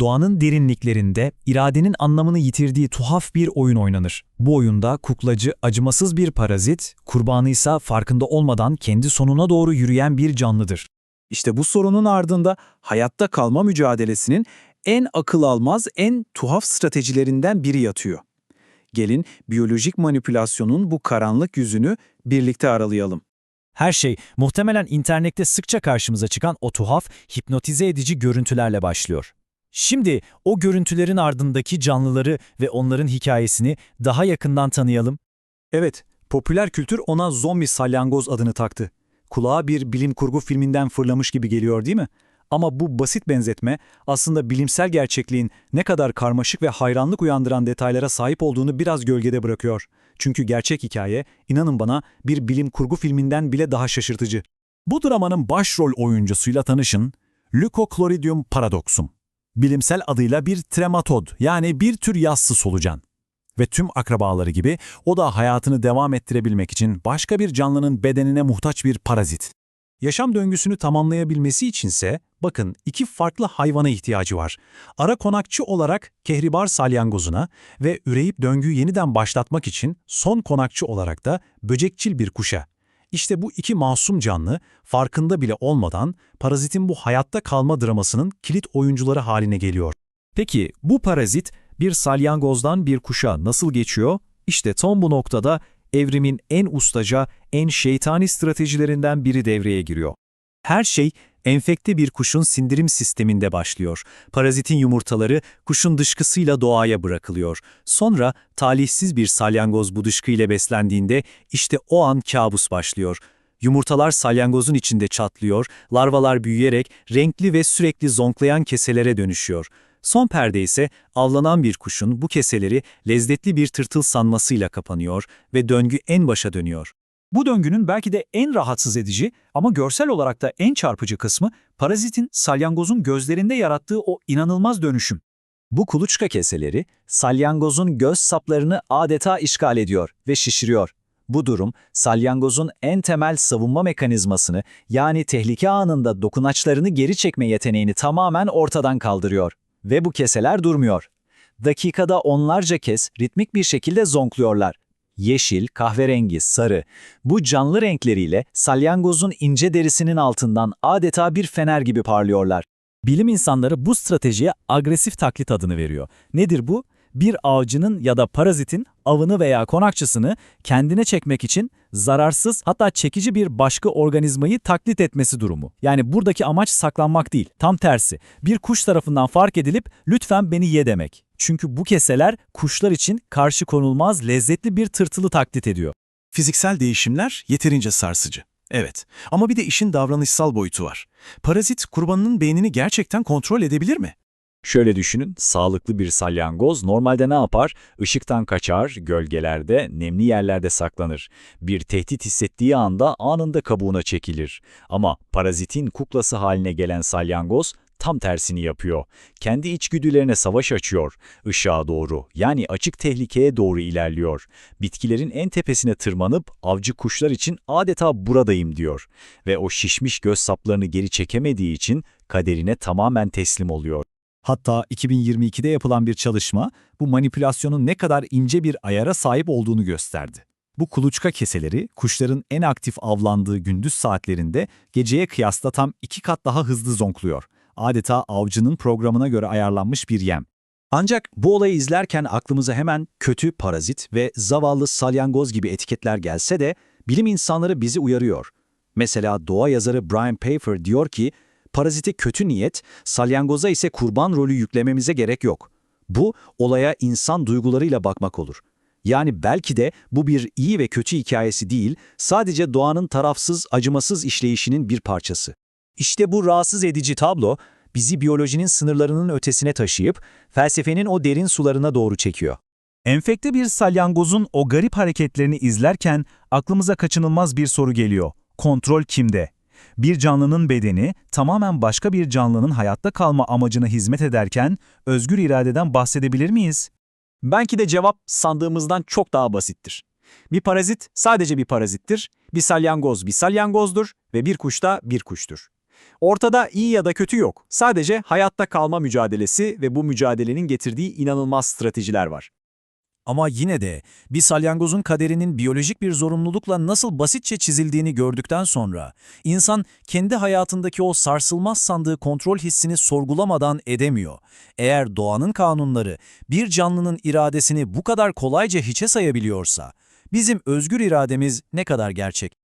Doğanın derinliklerinde iradenin anlamını yitirdiği tuhaf bir oyun oynanır. Bu oyunda kuklacı acımasız bir parazit, kurbanı ise farkında olmadan kendi sonuna doğru yürüyen bir canlıdır. İşte bu sorunun ardında hayatta kalma mücadelesinin en akıl almaz, en tuhaf stratejilerinden biri yatıyor. Gelin biyolojik manipülasyonun bu karanlık yüzünü birlikte aralayalım. Her şey muhtemelen internette sıkça karşımıza çıkan o tuhaf, hipnotize edici görüntülerle başlıyor. Şimdi o görüntülerin ardındaki canlıları ve onların hikayesini daha yakından tanıyalım. Evet, popüler kültür ona zombi salyangoz adını taktı. Kulağa bir bilim kurgu filminden fırlamış gibi geliyor değil mi? Ama bu basit benzetme aslında bilimsel gerçekliğin ne kadar karmaşık ve hayranlık uyandıran detaylara sahip olduğunu biraz gölgede bırakıyor. Çünkü gerçek hikaye, inanın bana, bir bilim kurgu filminden bile daha şaşırtıcı. Bu dramanın başrol oyuncusuyla tanışın, Leukochloridum paradoxum. Bilimsel adıyla bir trematod yani bir tür yassı solucan. Ve tüm akrabaları gibi o da hayatını devam ettirebilmek için başka bir canlının bedenine muhtaç bir parazit. Yaşam döngüsünü tamamlayabilmesi içinse, bakın iki farklı hayvana ihtiyacı var. Ara konakçı olarak kehribar salyangozuna ve üreyip döngüyü yeniden başlatmak için son konakçı olarak da böcekçil bir kuşa. İşte bu iki masum canlı, farkında bile olmadan parazitin bu hayatta kalma dramasının kilit oyuncuları haline geliyor. Peki bu parazit bir salyangozdan bir kuşa nasıl geçiyor? İşte tam bu noktada evrimin en ustaca, en şeytani stratejilerinden biri devreye giriyor. Her şey enfekte bir kuşun sindirim sisteminde başlıyor. Parazitin yumurtaları kuşun dışkısıyla doğaya bırakılıyor. Sonra talihsiz bir salyangoz bu dışkıyla beslendiğinde işte o an kabus başlıyor. Yumurtalar salyangozun içinde çatlıyor, larvalar büyüyerek renkli ve sürekli zonklayan keselere dönüşüyor. Son perde ise avlanan bir kuşun bu keseleri lezzetli bir tırtıl sanmasıyla kapanıyor ve döngü en başa dönüyor. Bu döngünün belki de en rahatsız edici ama görsel olarak da en çarpıcı kısmı parazitin salyangozun gözlerinde yarattığı o inanılmaz dönüşüm. Bu kuluçka keseleri salyangozun göz saplarını adeta işgal ediyor ve şişiriyor. Bu durum salyangozun en temel savunma mekanizmasını yani tehlike anında dokunaçlarını geri çekme yeteneğini tamamen ortadan kaldırıyor. Ve bu keseler durmuyor. Dakikada onlarca kez ritmik bir şekilde zonkluyorlar. Yeşil, kahverengi, sarı. Bu canlı renkleriyle salyangozun ince derisinin altından adeta bir fener gibi parlıyorlar. Bilim insanları bu stratejiye agresif taklit adını veriyor. Nedir bu? Bir avcının ya da parazitin avını veya konakçısını kendine çekmek için zararsız hatta çekici bir başka organizmayı taklit etmesi durumu. Yani buradaki amaç saklanmak değil, tam tersi. Bir kuş tarafından fark edilip lütfen beni ye demek. Çünkü bu keseler kuşlar için karşı konulmaz lezzetli bir tırtılı taklit ediyor. Fiziksel değişimler yeterince sarsıcı. Evet ama bir de işin davranışsal boyutu var. Parazit kurbanının beynini gerçekten kontrol edebilir mi? Şöyle düşünün, sağlıklı bir salyangoz normalde ne yapar? Işıktan kaçar, gölgelerde, nemli yerlerde saklanır. Bir tehdit hissettiği anda anında kabuğuna çekilir. Ama parazitin kuklası haline gelen salyangoz tam tersini yapıyor. Kendi içgüdülerine savaş açıyor. Işığa doğru, yani açık tehlikeye doğru ilerliyor. Bitkilerin en tepesine tırmanıp avcı kuşlar için adeta buradayım diyor. Ve o şişmiş göz saplarını geri çekemediği için kaderine tamamen teslim oluyor. Hatta 2022'de yapılan bir çalışma bu manipülasyonun ne kadar ince bir ayara sahip olduğunu gösterdi. Bu kuluçka keseleri kuşların en aktif avlandığı gündüz saatlerinde geceye kıyasla tam iki kat daha hızlı zonkluyor. Adeta avcının programına göre ayarlanmış bir yem. Ancak bu olayı izlerken aklımıza hemen kötü parazit ve zavallı salyangoz gibi etiketler gelse de bilim insanları bizi uyarıyor. Mesela doğa yazarı Brian Pfeiffer diyor ki, parazite kötü niyet, salyangoza ise kurban rolü yüklememize gerek yok. Bu, olaya insan duygularıyla bakmak olur. Yani belki de bu bir iyi ve kötü hikayesi değil, sadece doğanın tarafsız, acımasız işleyişinin bir parçası. İşte bu rahatsız edici tablo, bizi biyolojinin sınırlarının ötesine taşıyıp, felsefenin o derin sularına doğru çekiyor. Enfekte bir salyangozun o garip hareketlerini izlerken aklımıza kaçınılmaz bir soru geliyor. Kontrol kimde? Bir canlının bedeni tamamen başka bir canlının hayatta kalma amacına hizmet ederken özgür iradeden bahsedebilir miyiz? Belki de cevap sandığımızdan çok daha basittir. Bir parazit sadece bir parazittir, bir salyangoz bir salyangozdur ve bir kuş da bir kuştur. Ortada iyi ya da kötü yok. Sadece hayatta kalma mücadelesi ve bu mücadelenin getirdiği inanılmaz stratejiler var. Ama yine de bir salyangozun kaderinin biyolojik bir zorunlulukla nasıl basitçe çizildiğini gördükten sonra insan kendi hayatındaki o sarsılmaz sandığı kontrol hissini sorgulamadan edemiyor. Eğer doğanın kanunları bir canlının iradesini bu kadar kolayca hiçe sayabiliyorsa bizim özgür irademiz ne kadar gerçek?